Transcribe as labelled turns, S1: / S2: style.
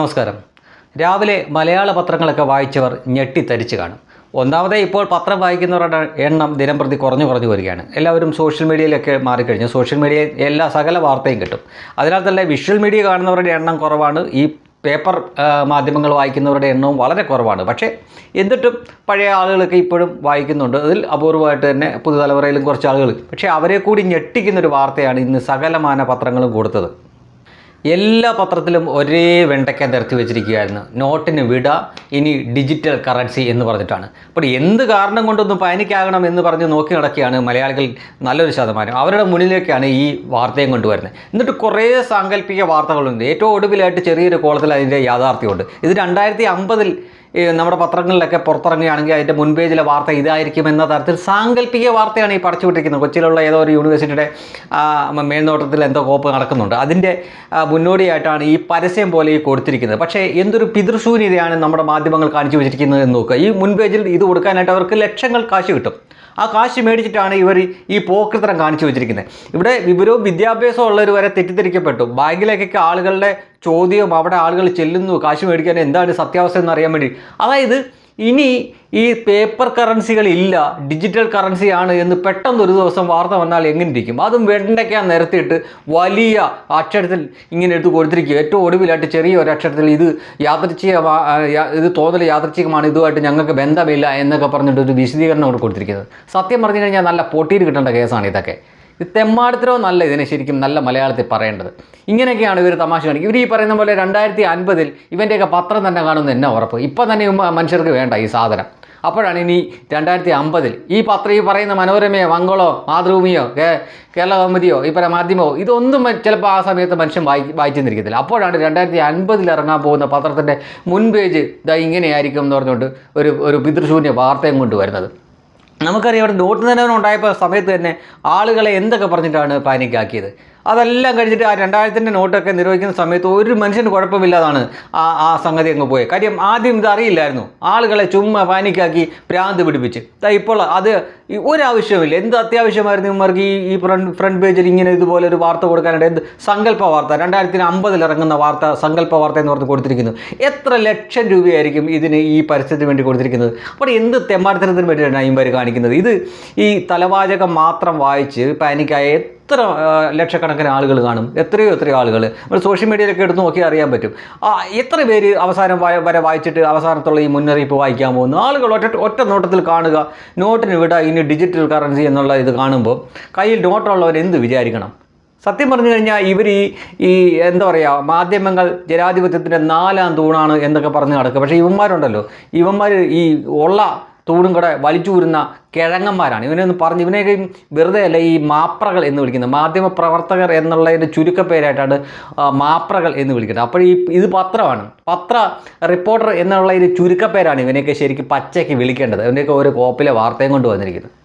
S1: നമസ്കാരം. രാവിലെ മലയാള പത്രങ്ങളൊക്കെ വായിച്ചവർ ഞെട്ടിത്തരിച്ച് കാണും. ഒന്നാമതേ ഇപ്പോൾ പത്രം വായിക്കുന്നവരുടെ എണ്ണം ദിനം പ്രതി കുറഞ്ഞു കുറഞ്ഞു വരികയാണ്. എല്ലാവരും സോഷ്യൽ മീഡിയയിലൊക്കെ മാറിക്കഴിഞ്ഞു. സോഷ്യൽ മീഡിയയിൽ എല്ലാ സകല വാർത്തയും കിട്ടും. അതിനാൽ തന്നെ വിഷ്വൽ മീഡിയ കാണുന്നവരുടെ എണ്ണം കുറവാണ്. ഈ പേപ്പർ മാധ്യമങ്ങൾ വായിക്കുന്നവരുടെ എണ്ണവും വളരെ കുറവാണ്. പക്ഷേ എന്നിട്ടും പഴയ ആളുകളൊക്കെ ഇപ്പോഴും വായിക്കുന്നുണ്ട്. അതിൽ അപൂർവമായിട്ട് തന്നെ പുതുതലമുറയിലും കുറച്ച് ആളുകൾ. പക്ഷേ അവരെ കൂടി ഞെട്ടിക്കുന്നൊരു വാർത്തയാണ് ഇന്ന് സകലമാന പത്രങ്ങളും കൊടുത്തത്. എല്ലാ പത്രത്തിലും ഒരേ വെണ്ടയ്ക്ക നിരത്തി വെച്ചിരിക്കുകയായിരുന്നു. നോട്ടിന് വിട ഇനി ഡിജിറ്റൽ കറൻസി എന്ന് പറഞ്ഞിട്ടാണ്. അപ്പോൾ എന്ത് കാരണം കൊണ്ടൊന്നും പാനിക്കാകണം എന്ന് പറഞ്ഞ് നോക്കി നടക്കുകയാണ് മലയാളികൾ നല്ലൊരു ശതമാനം. അവരുടെ മുന്നിലേക്കാണ് ഈ വാർത്തയും കൊണ്ടുവരുന്നത്. എന്നിട്ട് കുറേ സാങ്കല്പിക വാർത്തകളുണ്ട്. ഏറ്റവും ഒടുവിലായിട്ട് ചെറിയൊരു കോളത്തിൽ അതിന്റെ യാഥാർത്ഥ്യമുണ്ട്. ഇത് രണ്ടായിരത്തി അമ്പതിൽ നമ്മുടെ പത്രങ്ങളിലൊക്കെ പുറത്തിറങ്ങുകയാണെങ്കിൽ അതിന്റെ മുൻപേജിലെ വാർത്ത ഇതായിരിക്കും എന്ന തരത്തിൽ സാങ്കല്പിക വാർത്തയാണ് ഈ പടച്ചുവിട്ടിരിക്കുന്നത്. കൊച്ചിയിലുള്ള ഏതോ ഒരു യൂണിവേഴ്സിറ്റിയുടെ മേൽനോട്ടത്തിൽ എന്തോ കോപ്പ് നടക്കുന്നുണ്ട്. അതിന്റെ മുന്നോടിയായിട്ടാണ് ഈ പരസ്യം പോലെ ഈ കൊടുത്തിരിക്കുന്നത്. പക്ഷേ എന്തൊരു പിതൃശൂന്യതയാണ് നമ്മുടെ മാധ്യമങ്ങൾ കാണിച്ചു വെച്ചിരിക്കുന്നത് എന്ന് നോക്കുക. ഈ മുൻപേജിൽ ഇത് കൊടുക്കാനായിട്ട് അവർക്ക് ലക്ഷങ്ങൾ കാശ് കിട്ടും. ആ കാശ് മേടിച്ചിട്ടാണ് ഇവർ ഈ പോക്കൃത്തരം കാണിച്ചു വെച്ചിരിക്കുന്നത്. ഇവിടെ വിവരവും വിദ്യാഭ്യാസവും ഉള്ളവർ വരെ തെറ്റിദ്ധരിക്കപ്പെട്ടു. ബാങ്കിലേക്കൊക്കെ ആളുകളുടെ ചോദ്യവും അവിടെ ആളുകൾ ചെല്ലുന്നു കാശ് മേടിക്കാൻ എന്താണ് സത്യാവസ്ഥ എന്ന് അറിയാൻ വേണ്ടി. അതായത് ഇനി ഈ പേപ്പർ കറൻസികൾ ഇല്ല ഡിജിറ്റൽ കറൻസിയാണ് എന്ന് പെട്ടെന്ന് ഒരു ദിവസം വാർത്ത വന്നാൽ എങ്ങനെ ഇരിക്കും അതും വെണ്ടയ്ക്കാൻ നിരത്തിയിട്ട് വലിയ അക്ഷരത്തിൽ ഇങ്ങനെ എടുത്ത് കൊടുത്തിരിക്കുക. ഏറ്റവും ഒടുവിലായിട്ട് ചെറിയ ഒരു അക്ഷരത്തിൽ ഇത് യാദൃച്ഛികമാ ഇത് തോന്നൽ യാദൃച്ഛികമാണ് ഇതുമായിട്ട് ഞങ്ങൾക്ക് ബന്ധമില്ല എന്നൊക്കെ പറഞ്ഞിട്ട് ഒരു വിശദീകരണം കൊടുത്തിരിക്കുന്നത്. സത്യം പറഞ്ഞു കഴിഞ്ഞാൽ നല്ല പൊട്ടിയിൽ കിട്ടേണ്ട കേസാണ് ഇതൊക്കെ. ഇത് തെമ്മാടത്തിലോ നല്ല ഇതിനെ ശരിക്കും നല്ല മലയാളത്തിൽ പറയേണ്ടത്. ഇങ്ങനെയൊക്കെയാണ് ഇവർ തമാശ കാണിക്കുക ഇവർ ഈ പറയുന്ന പോലെ രണ്ടായിരത്തി അൻപതിൽ ഇവന്റെയൊക്കെ പത്രം തന്നെ കാണുമെന്ന് എന്നെ ഉറപ്പ്. ഇപ്പം തന്നെ മനുഷ്യർക്ക് വേണ്ട ഈ സാധനം. അപ്പോഴാണ് ഇനി രണ്ടായിരത്തി അമ്പതിൽ ഈ പത്രം ഈ പറയുന്ന മനോരമയോ മംഗളോ മാതൃഭൂമിയോ കേരള കൗമുദിയോ ഈ പറയുന്ന മാധ്യമമോ ഇതൊന്നും ചിലപ്പോൾ ആ സമയത്ത് മനുഷ്യൻ വായി വായിച്ചെന്നിരിക്കത്തില്ല. അപ്പോഴാണ് രണ്ടായിരത്തി അൻപതിൽ ഇറങ്ങാൻ പോകുന്ന പത്രത്തിന്റെ മുൻപേജ് ഇതാ ഇങ്ങനെയായിരിക്കും എന്ന് പറഞ്ഞുകൊണ്ട് ഒരു ഒരു പിതൃശൂന്യ വാർത്തയും കൊണ്ടുവരുന്നത്. നമുക്കറിയാം ഇവിടെ നോട്ട് നിലവിൽ ഉണ്ടായപ്പോൾ സമയത്ത് തന്നെ ആളുകളെ എന്തൊക്കെ പറഞ്ഞിട്ടാണ് പാനിക്കാക്കിയത് അതെല്ലാം കഴിഞ്ഞിട്ട് ആ രണ്ടായിരത്തിന്റെ നോട്ടൊക്കെ നിർവഹിക്കുന്ന സമയത്ത് ഒരു മനുഷ്യന് കുഴപ്പമില്ലാതാണ് ആ ആ സംഗതി അങ്ങ് പോയത് കാര്യം ആദ്യം ഇതറിയില്ലായിരുന്നു ആളുകളെ ചുമ്മാ പാനിക്കാക്കി ഭ്രാന്ത് പിടിപ്പിച്ച്. ഇപ്പോൾ അത് ഒരു ഒരാവശ്യമില്ല. എന്ത് അത്യാവശ്യമായിരുന്നു ഇവർക്ക് ഈ ഈ ഫ്രണ്ട് ഫ്രണ്ട് പേജിൽ ഇങ്ങനെ ഇതുപോലെ ഒരു വാർത്ത കൊടുക്കാനായിട്ട്? എന്ത് സങ്കല്പ വാർത്ത. രണ്ടായിരത്തി അമ്പതിൽ ഇറങ്ങുന്ന വാർത്ത സങ്കല്പ വാർത്ത എന്ന് പറഞ്ഞ് കൊടുത്തിരിക്കുന്നു. എത്ര ലക്ഷം രൂപയായിരിക്കും ഇതിന് ഈ പരസ്യത്തിന് വേണ്ടി കൊടുത്തിരിക്കുന്നത്? അപ്പോൾ എന്ത് തെമ്മാടത്തരത്തിന് വേണ്ടിയിട്ടാണ് ഇവർ കാണിക്കുന്നത്? ഇത് ഈ തലവാചകം മാത്രം വായിച്ച് പാനിക്കായ എത്ര ലക്ഷക്കണക്കിന് ആളുകൾ കാണും? എത്രയോ എത്രയോ ആളുകൾ. നമ്മൾ സോഷ്യൽ മീഡിയയിലൊക്കെ എടുത്ത് നോക്കി അറിയാൻ പറ്റും. എത്ര പേര് അവസാനം വരെ വായിച്ചിട്ട് അവസാനത്തുള്ള ഈ മുന്നറിയിപ്പ് വായിക്കാൻ പോകുന്നു? ആളുകൾ ഒറ്റ ഒറ്റ നോട്ടത്തിൽ കാണുക നോട്ടിന് വിട ഇനി ഡിജിറ്റൽ കറൻസി എന്നുള്ള ഇത് കാണുമ്പോൾ കയ്യിൽ നോട്ടുള്ളവർ എന്ത് വിചാരിക്കണം? സത്യം പറഞ്ഞു കഴിഞ്ഞാൽ ഇവർ ഈ ഈ എന്താ പറയുക മാധ്യമങ്ങൾ ജനാധിപത്യത്തിന്റെ നാലാം തൂണാണ് എന്നൊക്കെ പറഞ്ഞ് നടക്കുക. പക്ഷേ ഇവന്മാരുണ്ടല്ലോ. ഇവന്മാർ ഈ ഉള്ള തൂണും കൂടെ വലിച്ചൂരുന്ന കിഴങ്ങന്മാരാണ്. ഇവനൊന്ന് പറഞ്ഞ് ഇവനെയൊക്കെ വെറുതെ അല്ല ഈ മാപ്രകൾ എന്ന് വിളിക്കുന്നത്. മാധ്യമ പ്രവർത്തകർ എന്നുള്ളതിന്റെ ചുരുക്കപ്പേരായിട്ടാണ് മാപ്രകൾ എന്ന് വിളിക്കുന്നത്. അപ്പോൾ ഈ ഇത് പത്രമാണ്. പത്ര റിപ്പോർട്ടർ എന്നുള്ള ചുരുക്കപ്പേരാണ് ഇവനെയൊക്കെ ശരിക്കും പച്ചയ്ക്ക് വിളിക്കേണ്ടത്. ഇവനെയൊക്കെ ഒരു കോപ്പിലെ വാർത്തയും കൊണ്ട് വന്നിരിക്കുന്നത്.